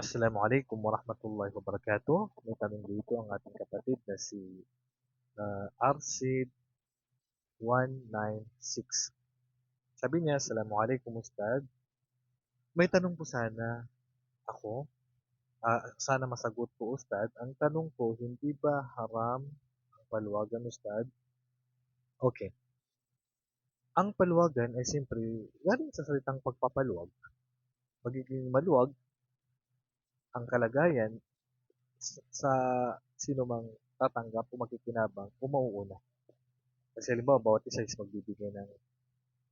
Assalamualaikum warahmatullahi wabarakatuh. May tanong dito ang ating kapatid na si uh, Arsid 196. Sabi niya, Assalamualaikum Ustad. May tanong po sana ako. Uh, sana masagot po Ustad. Ang tanong ko, hindi ba haram ang paluwagan Ustad? Okay. Ang paluwagan ay siyempre galing sa salitang pagpapaluwag. Magiging maluwag ang kalagayan sa sino mang tatanggap o makikinabang o mauuna. Kasi halimbawa, bawat isa is magbibigay ng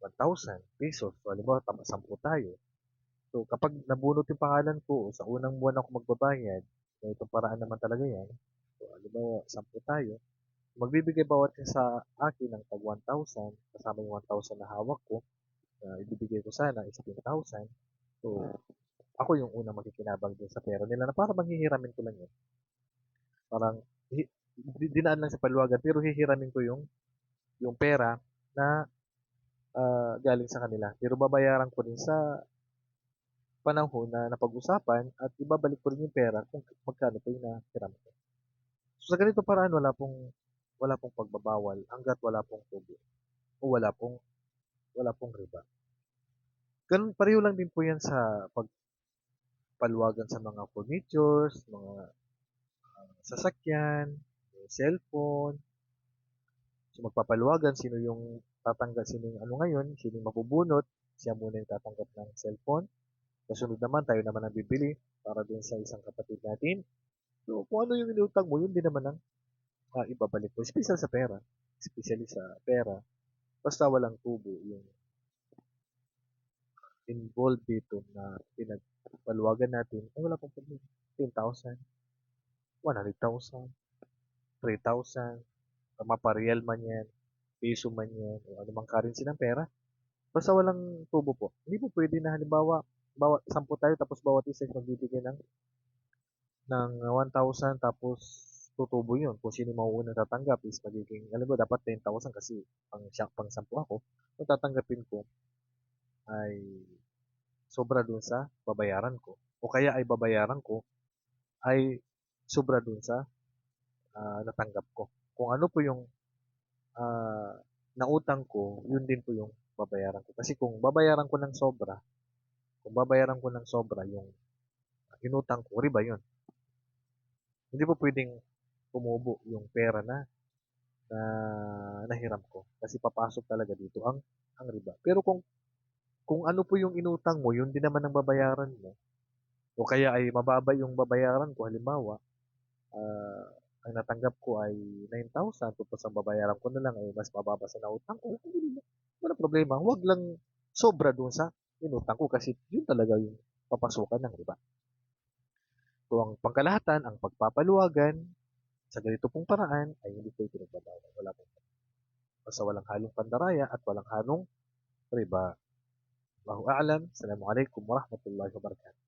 1,000 pesos. So, halimbawa, tama 10 tayo. So, kapag nabunot yung pangalan ko, sa unang buwan ako magbabayad, na itong paraan naman talaga yan. So, halimbawa, 10 tayo. Magbibigay bawat isa sa akin ng tag 1,000, kasama yung 1,000 na hawak ko, na ibibigay ko sana is 10,000. So, ako yung unang makikinabang din sa pera nila na para manghihiramin ko lang yun. Parang, hi, dinaan lang sa paluwagan, pero hihiramin ko yung yung pera na uh, galing sa kanila. Pero babayaran ko rin sa panahon na napag-usapan at ibabalik ko rin yung pera kung magkano po yung nahiram ko. So, sa ganito paraan, wala pong wala pong pagbabawal hanggat wala pong tubo o wala pong wala pong riba. Ganun, pareho lang din po yan sa pag paluwagan sa mga furnitures, mga uh, sasakyan, cellphone. So magpapaluwagan sino yung tatanggap, sino yung ano ngayon, sino yung mabubunot, siya muna yung tatanggap ng cellphone. Kasunod naman, tayo naman ang bibili para din sa isang kapatid natin. So kung ano yung inutang mo, yun din naman ang uh, ibabalik mo. Special sa pera. Especially sa pera. Basta walang tubo yung involved dito na pinagpaluwagan natin, ay wala pong problema. 10,000, 100,000, 3,000, mapareal man yan, piso man yan, o anumang currency ng pera. Basta walang tubo po. Hindi po pwede na halimbawa, bawat 10 tayo tapos bawat isa magbibigay ng ng 1,000 tapos tutubo yun. Kung sino mauuna tatanggap is magiging, alam mo, dapat 10,000 kasi pang, pang 10 ako. Kung tatanggapin ko, ay sobra dun sa babayaran ko. O kaya ay babayaran ko ay sobra dun sa uh, natanggap ko. Kung ano po yung uh, nautang ko, yun din po yung babayaran ko. Kasi kung babayaran ko ng sobra, kung babayaran ko ng sobra yung inutang ko, riba yun. Hindi po pwedeng tumubo yung pera na na nahiram ko. Kasi papasok talaga dito ang ang riba. Pero kung kung ano po yung inutang mo, yun din naman ang babayaran mo. O kaya ay mababa yung babayaran ko, halimbawa, uh, ang natanggap ko ay 9,000, tapos ang babayaran ko na lang ay mas mababa sa nautang ko. Wala problema. Huwag lang sobra dun sa inutang ko kasi yun talaga yung papasukan ng riba. So, ang pangkalahatan, ang pagpapaluwagan sa ganito pong paraan ay hindi po ipinagbabawal. Wala pong Basta walang halong pandaraya at walang halong riba. الله أعلم. السلام عليكم ورحمة الله وبركاته.